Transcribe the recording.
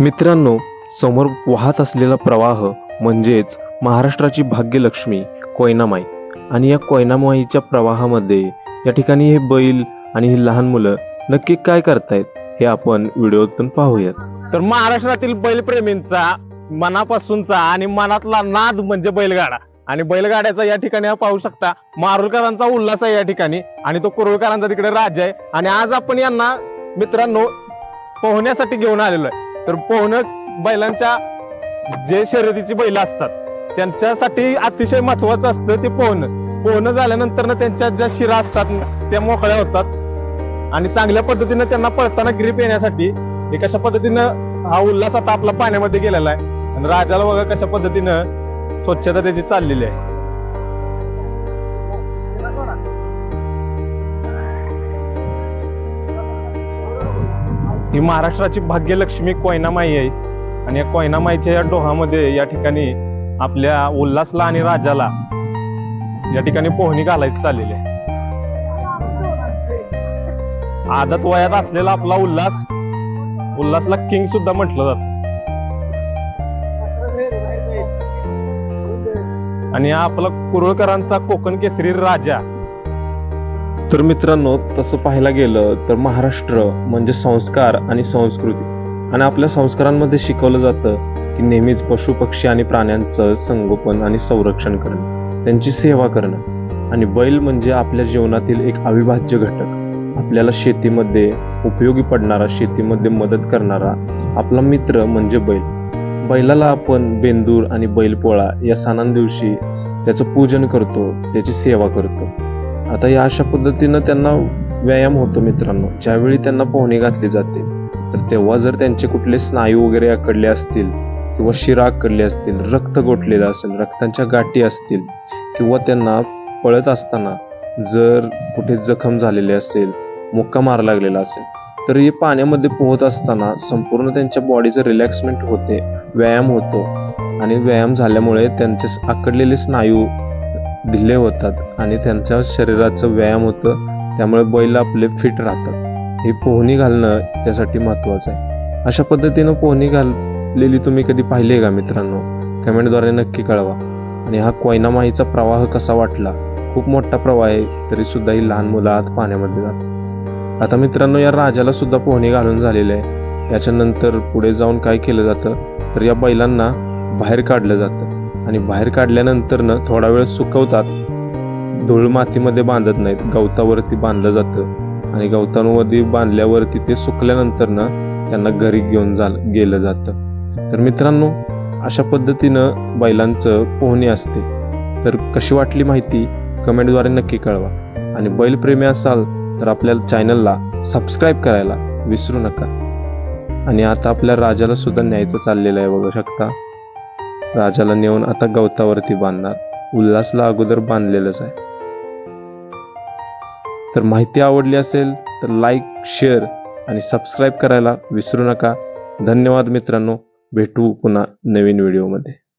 मित्रांनो समोर वाहत असलेला प्रवाह म्हणजेच महाराष्ट्राची भाग्यलक्ष्मी कोयनामाई. आणि या कोयनामाईच्या प्रवाहामध्ये या ठिकाणी हे बैल आणि ही लहान मुलं नक्की काय करतायत हे आपण व्हिडिओतून पाहूयात. तर महाराष्ट्रातील बैलप्रेमींचा मनापासूनचा आणि मनातला नाद म्हणजे बैलगाडा. आणि बैलगाड्याचा या ठिकाणी पाहू शकता मारुलकरांचा उल्हास आहे या ठिकाणी आणि तो कुरुळकरांचा तिकडे राजा आहे. आणि आज आपण यांना मित्रांनो पोहण्यासाठी घेऊन आलेलो आहे. तर पोहणं बैलांच्या जे शर्यतीची बैल असतात त्यांच्यासाठी अतिशय महत्वाचं असतं ते पोहणं. पोहणं झाल्यानंतर ना त्यांच्या ज्या शिरा असतात त्या मोकळ्या होतात. आणि चांगल्या पद्धतीनं त्यांना पळताना ग्रीप येण्यासाठी हे कशा पद्धतीनं हा उल्हास आता आपला पाण्यामध्ये गेलेला आहे. आणि राजाला बघा कशा पद्धतीनं स्वच्छता त्याची चाललेली आहे. ही महाराष्ट्राची भाग्यलक्ष्मी कोयनामाई आहे. आणि या कोयनामाईच्या या डोहामध्ये या ठिकाणी आपल्या उल्हासला आणि राजाला या ठिकाणी पोहणी घालायची चाललेली आहे. आदत वयात असलेला आपला उल्हास उल्हासला किंग सुद्धा म्हटलं जात. आणि आपला कुरुळकरांचा कोकण केसरी राजा तर मित्रांनो तसं पाहायला गेलं तर महाराष्ट्र म्हणजे संस्कार आणि संस्कृती. आणि आपल्या संस्कारांमध्ये शिकवलं जातं की नेहमीच पशु पक्षी आणि प्राण्यांचं संगोपन आणि संरक्षण करणं त्यांची सेवा करणं. आणि बैल म्हणजे आपल्या जीवनातील एक अविभाज्य घटक. आपल्याला शेतीमध्ये उपयोगी पडणारा शेतीमध्ये मदत करणारा आपला मित्र म्हणजे बैल. बैलाला आपण बेंदूर आणि बैलपोळा या सणांदिवशी त्याचं पूजन करतो त्याची सेवा करतो. आता या अशा पद्धतीनं त्यांना व्यायाम होतो मित्रांनो. ज्यावेळी त्यांना पोहणे घातली जाते तर तेव्हा जर त्यांचे कुठले स्नायू वगैरे आकडले असतील किंवा शिरा आकडले असतील रक्त गोठलेलं असेल रक्तांच्या गाठी असतील किंवा त्यांना पळत असताना जर कुठे जखम झालेली असेल मुक्का मार लागलेला असेल तर हे पाण्यामध्ये पोहत असताना संपूर्ण त्यांच्या बॉडीचं रिलॅक्समेंट होते व्यायाम होतो. आणि व्यायाम झाल्यामुळे त्यांचे आकडलेले स्नायू ढिले होतात आणि त्यांच्या शरीराचं व्यायाम होतं त्यामुळे बैल आपले फिट राहतात. हे पोहणी घालणं त्यासाठी महत्वाचं आहे. अशा पद्धतीनं पोहणी घाललेली तुम्ही कधी पाहिली आहे का मित्रांनो? कमेंटद्वारे नक्की कळवा. आणि हा कोयना माहीचा प्रवाह कसा वाटला? खूप मोठा प्रवाह आहे तरी सुद्धा ही लहान मुलं आत पाण्यामध्ये जातात. आता मित्रांनो या राजाला सुद्धा पोहणी घालून झालेले आहे. याच्यानंतर पुढे जाऊन काय केलं जातं? तर या बैलांना बाहेर काढलं जातं. आणि बाहेर काढल्यानंतर ना थोडा वेळ सुकवतात. धूळ मातीमध्ये बांधत नाहीत. गवतावरती बांधलं जातं. आणि गवतांमध्ये बांधल्यावरती ते सुकल्यानंतर ना त्यांना घरी घेऊन जा गेलं जातं. तर मित्रांनो अशा पद्धतीनं बैलांचं पोहणी असते. तर कशी वाटली माहिती कमेंटद्वारे नक्की कळवा. आणि बैलप्रेमी असाल तर आपल्या चॅनलला सबस्क्राईब करायला विसरू नका. आणि आता आपल्या राजाला सुद्धा न्यायचं चाललेलं आहे बघू शकता. राजाला नेऊन आता गवतावरती बांधणार. उल्हासला अगोदर बांधलेलंच आहे. तर माहिती आवडली असेल तर लाईक शेअर आणि सबस्क्राईब करायला विसरू नका. धन्यवाद मित्रांनो. भेटू पुन्हा नवीन व्हिडिओमध्ये